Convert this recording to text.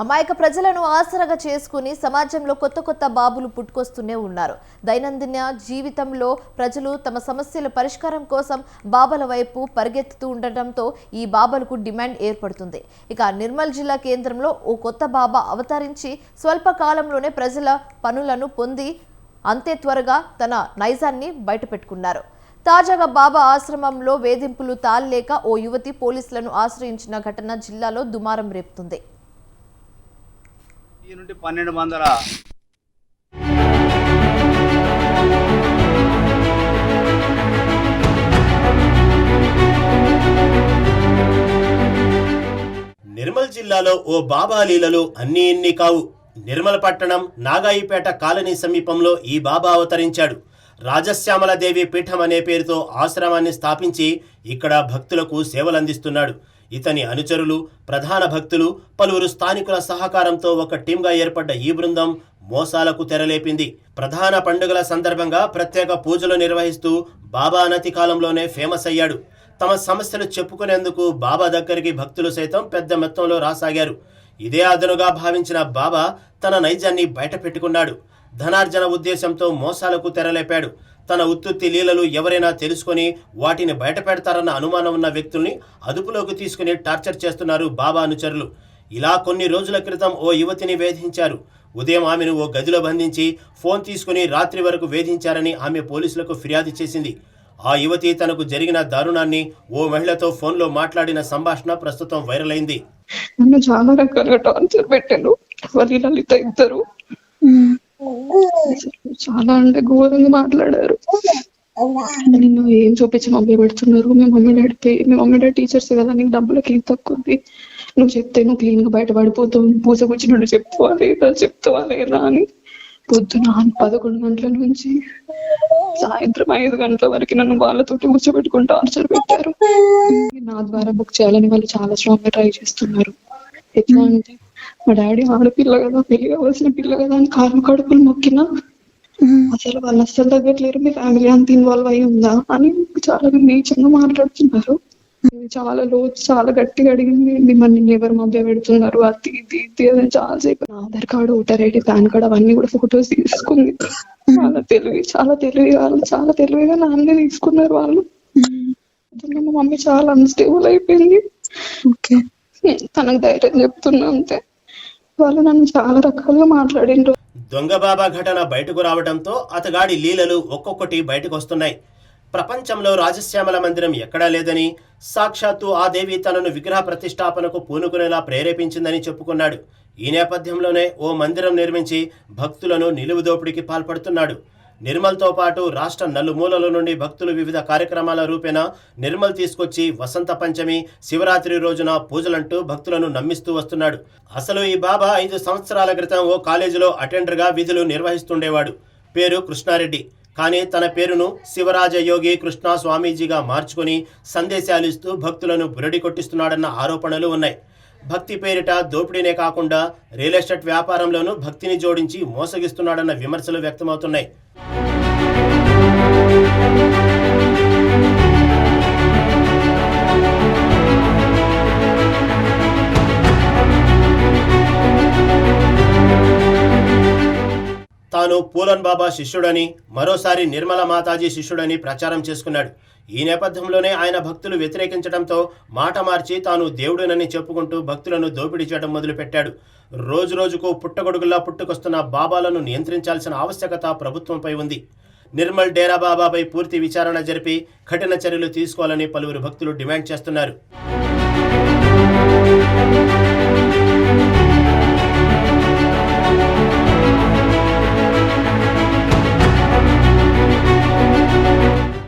అమాయక ప్రజలను ఆసరగా చేసుకుని సమాజంలో కొత్త కొత్త బాబులు పుట్టుకొస్తూనే ఉన్నారు. దైనందిన జీవితంలో ప్రజలు తమ సమస్యల పరిష్కారం కోసం బాబాల వైపు పరిగెత్తుతూ ఉండటంతో ఈ బాబాలకు డిమాండ్ ఏర్పడుతుంది. ఇక నిర్మల్ జిల్లా కేంద్రంలో ఓ కొత్త బాబా అవతరించి స్వల్ప కాలంలోనే ప్రజల పనులను పొంది అంతే త్వరగా తన నైజాన్ని బయటపెట్టుకున్నారు. తాజాగా బాబా ఆశ్రమంలో వేధింపులు తాళలేక ఓ యువతి పోలీసులను ఆశ్రయించిన ఘటన జిల్లాలో దుమారం రేపుతుంది. నుంచి నుండి పన్నెండు వందల నిర్మల్ జిల్లాలో ఓ బాబా లీలలు అన్నీ ఇన్ని కావు. నిర్మల్ పట్టణం నాగాయిపేట కాలనీ సమీపంలో ఈ బాబా అవతరించాడు. రాజశ్యామలదేవి పీఠం అనే పేరుతో ఆశ్రమాన్ని స్థాపించి ఇక్కడ భక్తులకు సేవలందిస్తున్నాడు. ఇతని అనుచరులు ప్రధాన భక్తులు పలువురు స్థానికుల సహకారంతో ఒక టీంగా ఏర్పడ్డ ఈ బృందం మోసాలకు తెరలేపింది. ప్రధాన పండుగల సందర్భంగా ప్రత్యేక పూజలు నిర్వహిస్తూ బాబా అనతి కాలంలోనే ఫేమస్ అయ్యాడు. తమ సమస్యలు చెప్పుకునేందుకు బాబా దగ్గరికి భక్తులు సైతం పెద్ద మొత్తంలో రాసాగారు. ఇదే అదనుగా భావించిన బాబా తన నైజాన్ని బయట పెట్టుకున్నాడు ధనార్జన ఉద్దేశంతో మోసాలకు తెరలేపాడు. తన ఉత్తుత్తి లీలలు ఎవరైనా తెలుసుకొని వాటిని బయట పెడతారన్న అనుమానం ఉన్న వ్యక్తుల్ని అదుపులోకి తీసుకుని టార్చర్ చేస్తున్నారు బాబా అనుచరులు. ఇలా కొన్ని రోజుల క్రితం ఓ యువతిని వేధించారు. ఉదయం ఆమెను ఓ గదిలో బంధించి ఫోన్ తీసుకుని రాత్రి వరకు వేధించారని ఆమె పోలీసులకు ఫిర్యాదు చేసింది. ఆ యువతి తనకు జరిగిన దారుణాన్ని ఓ మహిళతో ఫోన్లో మాట్లాడిన సంభాషణ ప్రస్తుతం వైరల్ అయింది నన్ను చాలా రకాలుగా టార్చర్ పెట్టాను. లలిత ఇద్దరు చాలా అంటే ఘోరంగా మాట్లాడారు. నిన్ను ఏం చూపించి మమ్మీ పెడుతున్నారు? మీ మమ్మీ డాడీ మీ మమ్మీ డాడీ టీచర్స్ కదా నీకు డబ్బులకి ఏం తక్కువ ఉంది? నువ్వు చెప్తే నువ్వు క్లీన్గా బయటపడిపోతావు పూజ కూర్చి నువ్వు చెప్తావా లేదా చెప్తావా లేదా అని. పొద్దున పదకొండు గంటల నుంచి సాయంత్రం ఐదు గంటల వరకు నన్ను వాళ్ళతోటి కూర్చోబెట్టుకుని టార్చర్ పెట్టారు. నా ద్వారా బుక్ చేయాలని వాళ్ళు చాలా స్ట్రాంగ్గా ట్రై చేస్తున్నారు. ఎట్లా అంటే మా డాడీ ఆడపిల్ల కదా పెళ్ళి కావాల్సిన పిల్ల కదా అని కాలు కడుపులు మొక్కినా అసలు వాళ్ళు అస్సలు తగ్గట్లేరు మీ ఫ్యామిలీ అంత ఇన్వాల్వ్ అయి ఉందా అని చాలా నీచంగా మాట్లాడుతున్నారు. చాలా రోజు చాలా గట్టిగా అడిగింది. మిమ్మల్ని ఎవరు మధ్య పెడుతున్నారు? అది ఇది ఇది అని చాలా సేపు. నా Aadhaar card voter ID PAN card అవన్నీ కూడా ఫొటోస్ తీసుకుంది. చాలా తెలివి చాలా తెలివి వాళ్ళు చాలా తెలివిగా నాన్నే తీసుకున్నారు వాళ్ళు. మా మమ్మీ చాలా అన్స్టేబుల్ అయిపోయింది. ఓకే తనకు ధైర్యం చెప్తున్నా అంతే. వాళ్ళు నన్ను చాలా రకాలుగా మాట్లాడిండ్రు. దొంగబాబా ఘటన బయటకు రావడంతో అతగాడి లీలలు ఒక్కొక్కటి బయటకు వస్తున్నాయి ప్రపంచంలో రాజశ్యామల మందిరం ఎక్కడా లేదని సాక్షాత్తు ఆ దేవి తనను విగ్రహ ప్రతిష్టాపనకు పూనుకునేలా ప్రేరేపించిందని చెప్పుకున్నాడు. ఈ నేపథ్యంలోనే ఓ మందిరం నిర్మించి భక్తులను నిలువుదోపిడికి పాల్పడుతున్నాడు. నిర్మల్తో పాటు రాష్ట్ర నలుమూలల నుండి భక్తులు వివిధ కార్యక్రమాల రూపేణ నిర్మల్ తీసుకొచ్చి వసంత పంచమి శివరాత్రి రోజున పూజలంటూ భక్తులను నమ్మిస్తూ వస్తున్నాడు. అసలు ఈ బాబా ఐదు సంవత్సరాల క్రితం ఓ కాలేజీలో అటెండర్గా విధులు నిర్వహిస్తుండేవాడు. పేరు కృష్ణారెడ్డి. కానీ తన పేరును శివరాజ యోగి కృష్ణ స్వామీజీగా మార్చుకొని సందేశాలు ఇస్తూ భక్తులను బురడి కొట్టిస్తున్నాడన్న ఆరోపణలు ఉన్నాయి. భక్తి పేరిట దోపిడీనే కాకుండా రియల్ ఎస్టేట్ వ్యాపారంలోనూ భక్తిని జోడించి మోసగిస్తున్నాడన్న విమర్శలు వ్యక్తమవుతున్నాయి. తాను పూలన్ బాబా శిష్యుడని మరోసారి నిర్మల మాతాజీ శిష్యుడని ప్రచారం చేసుకున్నాడు. ఈ నేపథ్యంలోనే ఆయన భక్తులు వ్యతిరేకించడంతో మాట మార్చి తాను దేవుడునని చెప్పుకుంటూ భక్తులను దోపిడీ చేయడం మొదలుపెట్టాడు. రోజు రోజుకు పుట్టగొడుగులా పుట్టుకొస్తున్న బాబాలను నియంత్రించాల్సిన ఆవశ్యకత ప్రభుత్వంపై ఉంది. నిర్మల్ డేరా బాబాపై పూర్తి విచారణ జరిపి కఠిన చర్యలు తీసుకోవాలని పలువురు భక్తులు డిమాండ్ చేస్తున్నారు.